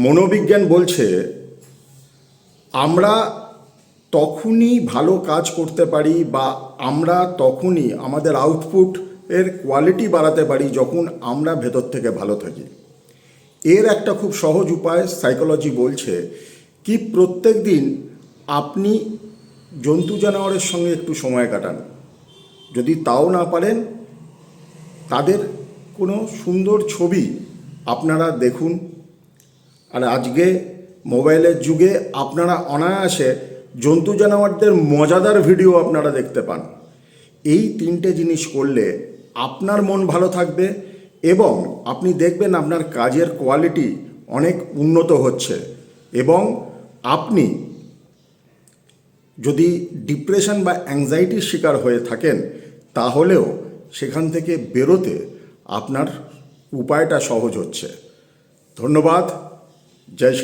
মনোবিজ্ঞান বলছে, আমরা তখনই ভালো কাজ করতে পারি বা আমরা তখনই আমাদের আউটপুট এর কোয়ালিটি বাড়াতে পারি যখন আমরা ভেতর থেকে ভালো থাকি। এর একটা খুব সহজ উপায় সাইকোলজি বলছে কি প্রত্যেক দিন আপনি জন্তু জানোয়ারের সঙ্গে একটু সময় কাটান। যদি তাও না পারেন, তাদের কোনো সুন্দর ছবি আপনারা দেখুন। আর আজকে মোবাইলের যুগে আপনারা অনায়াসে জন্তু জানোয়ারদের মজাদার ভিডিও আপনারা দেখতে পান। এই তিনটে জিনিস করলে আপনার মন ভালো থাকবে এবং আপনি দেখবেন আপনার কাজের কোয়ালিটি অনেক উন্নত হচ্ছে এবং আপনি যদি ডিপ্রেশন বা অ্যাংজাইটির শিকার হয়ে থাকেন, তাহলেও সেখান থেকে বেরোতে আপনার উপায়টা সহজ হচ্ছে। ধন্যবাদ। já Judge